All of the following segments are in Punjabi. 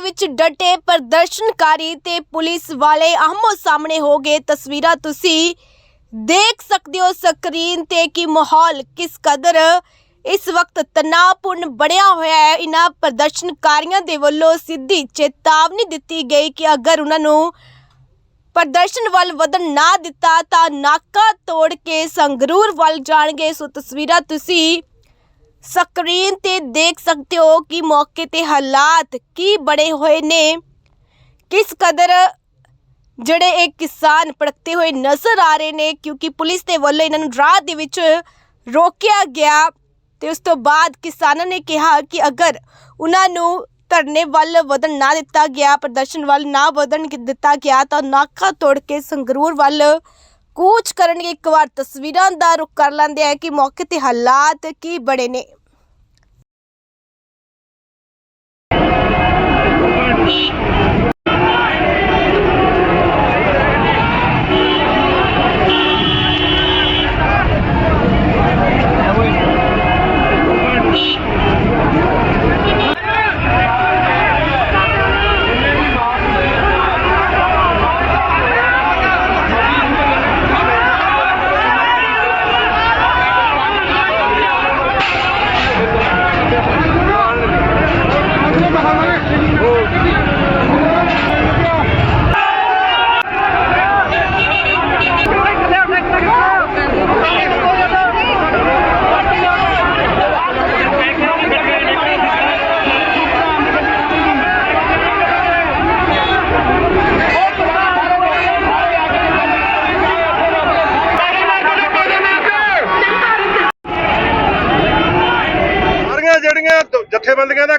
ਵਿੱਚ ਡਟੇ ਪ੍ਰਦਰਸ਼ਨਕਾਰੀ ਤੇ ਪੁਲਿਸ ਵਾਲੇ ਆਹਮੋ ਸਾਹਮਣੇ ਹੋ ਗਏ ਤਸਵੀਰਾਂ। ਤੁਸੀਂ ਦੇਖ ਸਕਦੇ ਹੋ ਸਕਰੀਨ ਤੇ ਕਿ ਮਾਹੌਲ ਕਿਸ ਕਦਰ ਇਸ ਵਕਤ ਤਣਾਅਪੂਰਨ ਬਣਿਆ ਹੋਇਆ ਹੈ। ਇਹਨਾਂ ਪ੍ਰਦਰਸ਼ਨਕਾਰੀਆਂ ਦੇ ਵੱਲੋਂ ਸਿੱਧੀ ਚੇਤਾਵਨੀ ਦਿੱਤੀ ਗਈ ਕਿ ਅਗਰ ਉਹਨਾਂ ਨੂੰ ਪ੍ਰਦਰਸ਼ਨ ਵੱਲ ਵਧਣ ਨਾ ਦਿੱਤਾ ਤਾਂ ਨਾਕਾ ਤੋੜ ਕੇ ਸੰਗਰੂਰ ਵੱਲ ਜਾਣਗੇ। ਸੋ ਤਸਵੀਰਾਂ ਤੁਸੀਂ ਸਕਰੀਨ ਤੇ ਦੇਖ ਸਕਦੇ ਹੋ ਕਿ ਮੌਕੇ ਤੇ ਹਾਲਾਤ ਕੀ ਬਣੇ ਹੋਏ ਨੇ। ਕਿਸ ਕਦਰ ਜਿਹੜੇ ਇਹ ਕਿਸਾਨ ਭੜਕਦੇ ਹੋਏ ਨਜ਼ਰ ਆ ਰਹੇ ਨੇ, ਕਿਉਂਕਿ ਪੁਲਿਸ ਦੇ ਵੱਲੋਂ ਇਹਨਾਂ ਨੂੰ ਰਾਹ ਦੇ ਵਿੱਚ ਰੋਕਿਆ ਗਿਆ ਤੇ ਉਸ ਤੋਂ ਬਾਅਦ ਕਿਸਾਨਾਂ ਨੇ ਕਿਹਾ ਕਿ ਅਗਰ ਉਹਨਾਂ ਨੂੰ ਧਰਨੇ ਵੱਲ ਵਧਣ ਨਾ ਦਿੱਤਾ ਗਿਆ, ਪ੍ਰਦਰਸ਼ਨ ਵੱਲ ਨਾ ਵਧਣ ਦਿੱਤਾ ਗਿਆ, ਤਾਂ ਨਾਕਾ ਤੋੜ ਕੇ ਸੰਗਰੂਰ ਵੱਲ ਕੂਚ ਕਰਨਗੇ, ਇੱਕ ਵਾਰ ਤਸਵੀਰਾਂ ਦਾ ਰੁਖ ਕਰ ਲੈਂਦੇ ਆ ਕਿ ਮੌਕੇ ਤੇ ਹਾਲਾਤ ਕੀ ਬੜੇ ਨੇ।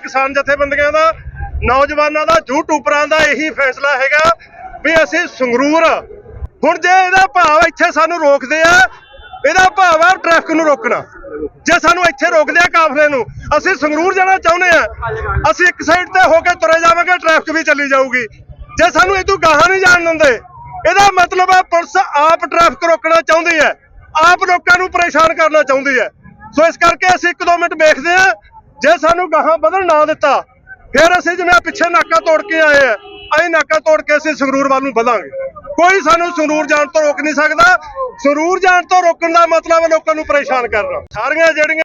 ਕਿਸਾਨ ਜਥੇਬੰਦੀਆਂ ਦਾ, ਨੌਜਵਾਨਾਂ ਦਾ ਯੂਟਿਊਬਰਾਂ ਦਾ ਇਹੀ ਫੈਸਲਾ ਹੈਗਾ ਵੀ ਅਸੀਂ ਸੰਗਰੂਰ, ਹੁਣ ਜੇ ਇਹਦਾ ਭਾਵ ਇੱਥੇ ਸਾਨੂੰ ਰੋਕਦੇ ਆ, ਇਹਦਾ ਭਾਵ ਆ ਟ੍ਰੈਫਿਕ ਨੂੰ ਰੋਕਣਾ। ਜੇ ਸਾਨੂੰ ਇੱਥੇ ਰੋਕਦੇ ਆ ਕਾਫਲੇ ਨੂੰ, ਅਸੀਂ ਸੰਗਰੂਰ ਜਾਣਾ ਚਾਹੁੰਦੇ ਆ। ਅਸੀਂ ਇੱਕ ਸਾਈਡ ਤੇ ਹੋ ਕੇ ਤੁਰੇ ਜਾਵਾਂਗੇ ਟ੍ਰੈਫਿਕ ਵੀ ਚੱਲੀ ਜਾਊਗੀ। ਜੇ ਸਾਨੂੰ ਇਦੋਂ ਗਾਹਾਂ ਨਹੀਂ ਜਾਣ ਦਿੰਦੇ, ਇਹਦਾ ਮਤਲਬ ਹੈ ਪੁਲਿਸ ਆਪ ਟ੍ਰੈਫਿਕ ਰੋਕਣਾ ਚਾਹੁੰਦੀ ਹੈ, ਆਪ ਲੋਕਾਂ ਨੂੰ ਪਰੇਸ਼ਾਨ ਕਰਨਾ ਚਾਹੁੰਦੀ ਹੈ। ਸੋ ਇਸ ਕਰਕੇ ਅਸੀਂ ਇੱਕ ਦੋ ਮਿੰਟ ਵੇਖਦੇ ਆ ਜੇ ਸਾਨੂੰ ਗਾਹਾਂ ਵਧਣ ਨਾ ਦਿੱਤਾ, ਫਿਰ ਅਸੀਂ ਜਿਵੇਂ ਪਿੱਛੇ ਨਾਕਾ ਤੋੜ ਕੇ ਆਏ ਆ, ਅਸੀਂ ਨਾਕਾ ਤੋੜ ਕੇ ਅਸੀਂ ਸੰਗਰੂਰ ਵੱਲ ਨੂੰ ਵਧਾਂਗੇ। ਕੋਈ ਸਾਨੂੰ ਸੰਗਰੂਰ ਜਾਣ ਤੋਂ ਰੋਕ ਨਹੀਂ ਸਕਦਾ। ਸੰਗਰੂਰ ਜਾਣ ਤੋਂ ਰੋਕਣ ਦਾ ਮਤਲਬ ਹੈ ਲੋਕਾਂ ਨੂੰ ਪਰੇਸ਼ਾਨ ਕਰਨਾ। ਸਾਰੀਆਂ ਜਿਹੜੀਆਂ